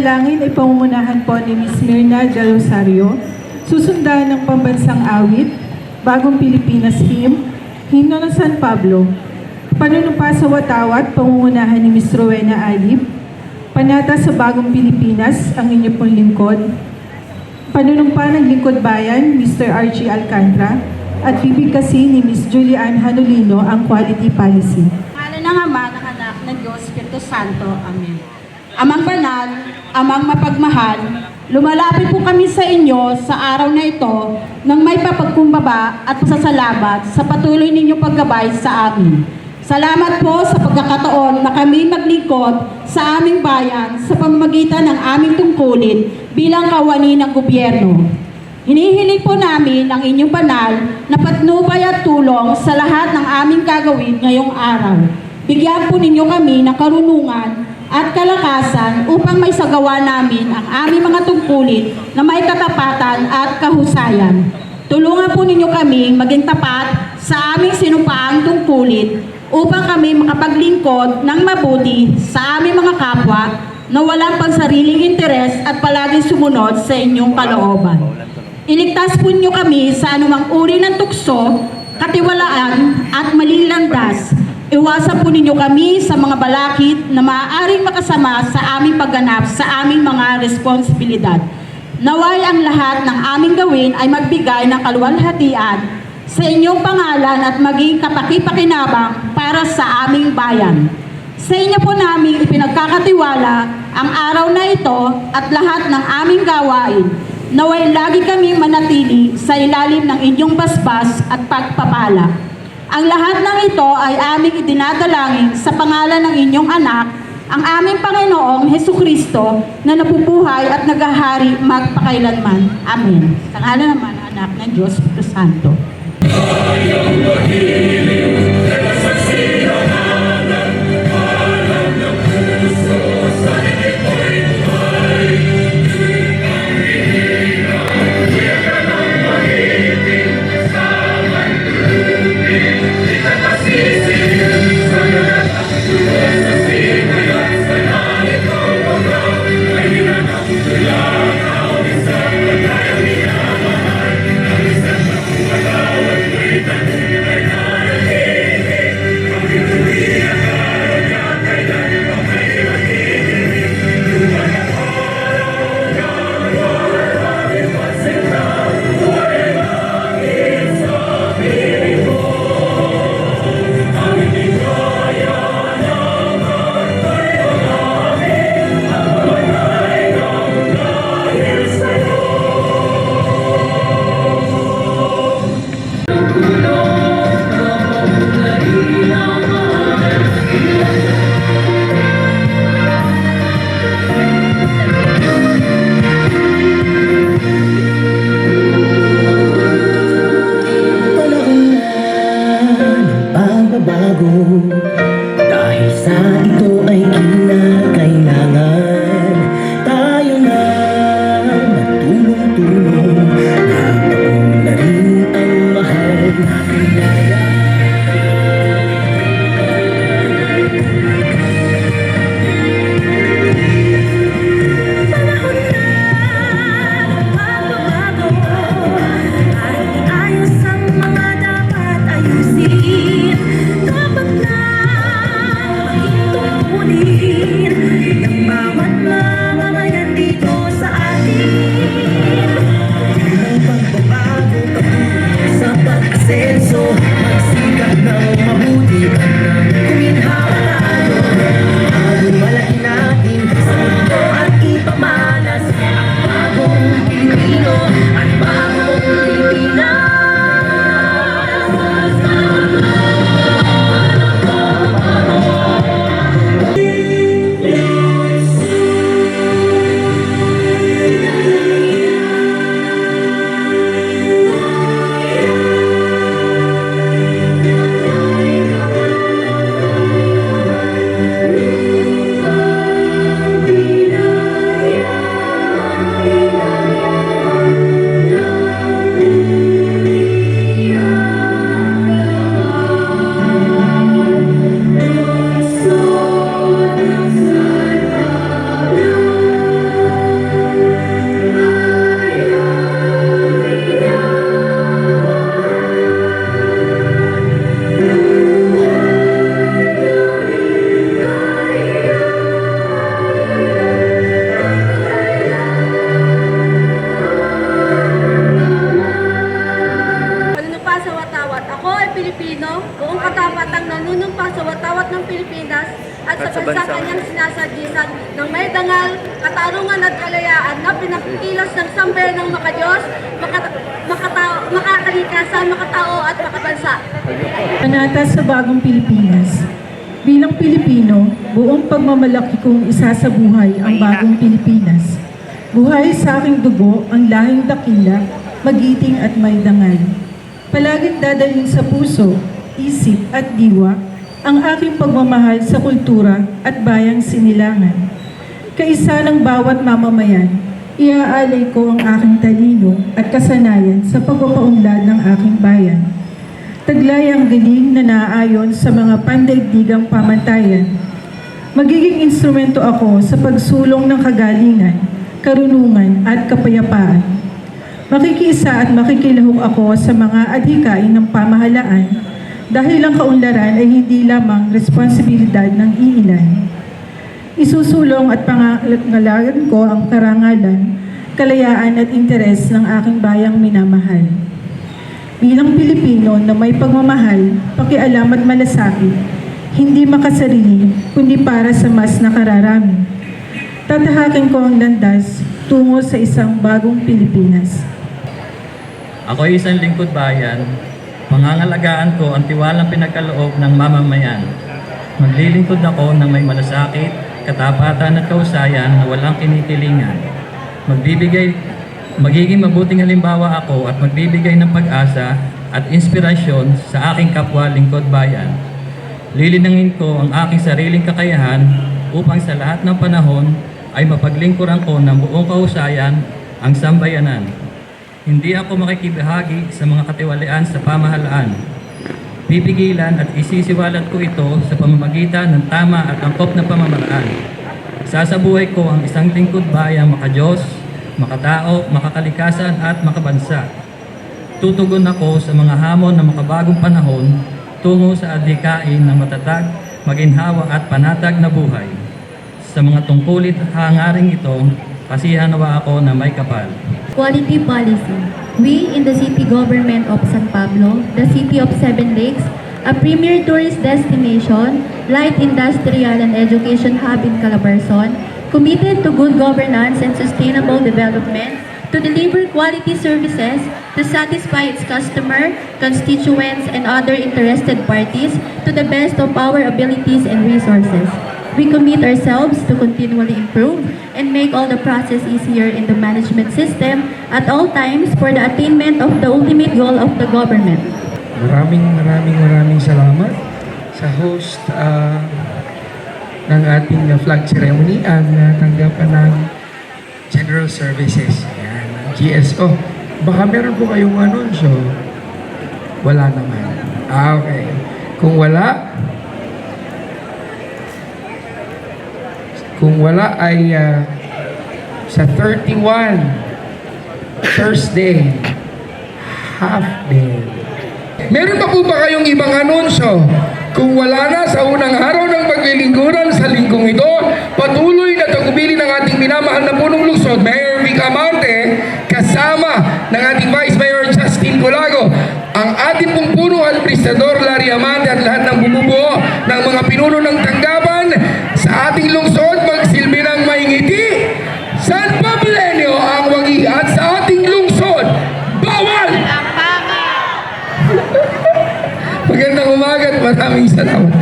panalangin ay pangungunahan po ni Ms. Mirna Del Rosario. Susundan ng pambansang awit, Bagong Pilipinas Hymn, Himno ng San Pablo. Panunumpa sa watawat, pangungunahan ni Ms. Rowena Alib. Panata sa Bagong Pilipinas, ang inyo pong lingkod. Panunumpa ng Lingkod Bayan, Mr. Archie Alcantara. At bibig kasi ni Ms. Julian Hanulino ang Quality Policy. Ngalan ng Ama, ng Anak, ng Diyos, Espiritu Santo. Amen. Amang banal, amang mapagmahal, lumalapit po kami sa inyo sa araw na ito nang may papagkumbaba at pasasalamat sa patuloy ninyong paggabay sa amin. Salamat po sa pagkakataon na kami maglingkod sa aming bayan sa pamamagitan ng aming tungkulin bilang kawani ng gobyerno. Hinihiling po namin ang inyong banal na patnubay at tulong sa lahat ng aming gagawin ngayong araw. Bigyan po ninyo kami ng karunungan at kalakasan upang may sagawa namin ang aming mga tungkulin na may katapatan at kahusayan. Tulungan po ninyo kami maging tapat sa aming sinupaang tungkulin upang kami makapaglingkod ng mabuti sa aming mga kapwa na walang pansariling interes at palaging sumunod sa inyong kalooban. Iligtas po niyo kami sa anumang uri ng tukso, katiwalaan at maling landas. Iwasan po ninyo kami sa mga balakid na maaaring makasama sa aming pagganap sa aming mga responsibilidad. Naway ang lahat ng aming gawin ay magbigay ng kaluwalhatian sa inyong pangalan at maging kapakipakinabang para sa aming bayan. Sa inyo po namin ipinagkakatiwala ang araw na ito at lahat ng aming gawain. Naway lagi kaming manatili sa ilalim ng inyong basbas at pagpapala. Ang lahat ng ito ay aming idinadalangin sa pangalan ng inyong anak, ang aming Panginoong Heso Kristo na napupuhay at nagahari magpakailanman. Amen. Sa ngalan naman anak ng Diyos, Santo. banal, you. Katarungan at kalayaan na pinakikilos ng sambayan ng makadiyos, makata- makatao, makakalikasan, makatao at makabansa. Panata sa bagong Pilipinas. Bilang Pilipino, buong pagmamalaki kong isasabuhay ang bagong Pilipinas. Buhay sa aking dugo ang lahing dakila, magiting at may dangal. Palaging dadalhin sa puso, isip at diwa ang aking pagmamahal sa kultura at bayang sinilangan. Kaisa ng bawat mamamayan, iaalay ko ang aking talino at kasanayan sa pagpapaunlad ng aking bayan. Taglay ang galing na naaayon sa mga pandaigdigang pamantayan. Magiging instrumento ako sa pagsulong ng kagalingan, karunungan at kapayapaan. Makikiisa at makikilahok ako sa mga adhikain ng pamahalaan dahil ang kaunlaran ay hindi lamang responsibilidad ng iilan. Isusulong at pangangalagan ko ang karangalan, kalayaan at interes ng aking bayang minamahal. Bilang Pilipino na may pagmamahal, pakialam at malasakit, hindi makasarili, kundi para sa mas nakararami. Tatahakin ko ang landas tungo sa isang bagong Pilipinas. Ako ay isang lingkod bayan. Pangangalagaan ko ang tiwalang pinagkaloob ng mamamayan. Maglilingkod ako ng may malasakit, katapatan at kausayan na walang kinikilingan. Magbibigay, magiging mabuting halimbawa ako at magbibigay ng pag-asa at inspirasyon sa aking kapwa lingkod bayan. Lilinangin ko ang aking sariling kakayahan upang sa lahat ng panahon ay mapaglingkuran ko ng buong kausayan ang sambayanan. Hindi ako makikibahagi sa mga katiwalian sa pamahalaan. Pipigilan at isisiwalat ko ito sa pamamagitan ng tama at angkop na pamamaraan. Sasabuhay ko ang isang lingkod bayang makadiyos, makatao, makakalikasan at makabansa. Tutugon ako sa mga hamon ng makabagong panahon tungo sa adhikain ng matatag, maginhawa at panatag na buhay. Sa mga tungkulit hangaring ito, kasihan nawa ako na may kapal. Quality policy. We in the city government of San Pablo, the city of Seven Lakes, a premier tourist destination, light industrial and education hub in Calabarzon, committed to good governance and sustainable development, to deliver quality services to satisfy its customer, constituents, and other interested parties to the best of our abilities and resources. We commit ourselves to continually improve and make all the process easier in the management system at all times for the attainment of the ultimate goal of the government. Maraming maraming maraming salamat sa host ah, ng ating ah, flag ceremony ang uh, tanggapan ng General Services, yan, GSO. Baka meron po kayong anunsyo? Wala naman. Ah, okay. Kung wala, kung wala ay ah, sa 31 Thursday half day Meron pa po ba kayong ibang anunsyo? Kung wala na sa unang araw ng paglilingkuran sa linggong ito, patuloy na tagubilin ng ating minamahal na punong lungsod, Mayor Vic Amante, kasama ng ating Vice Mayor Justin Colago, ang ating pong punong administrador Larry Amante at lahat ng bumubuo ng mga pinuno ng tanggapan Magandang umaga at maraming salamat po.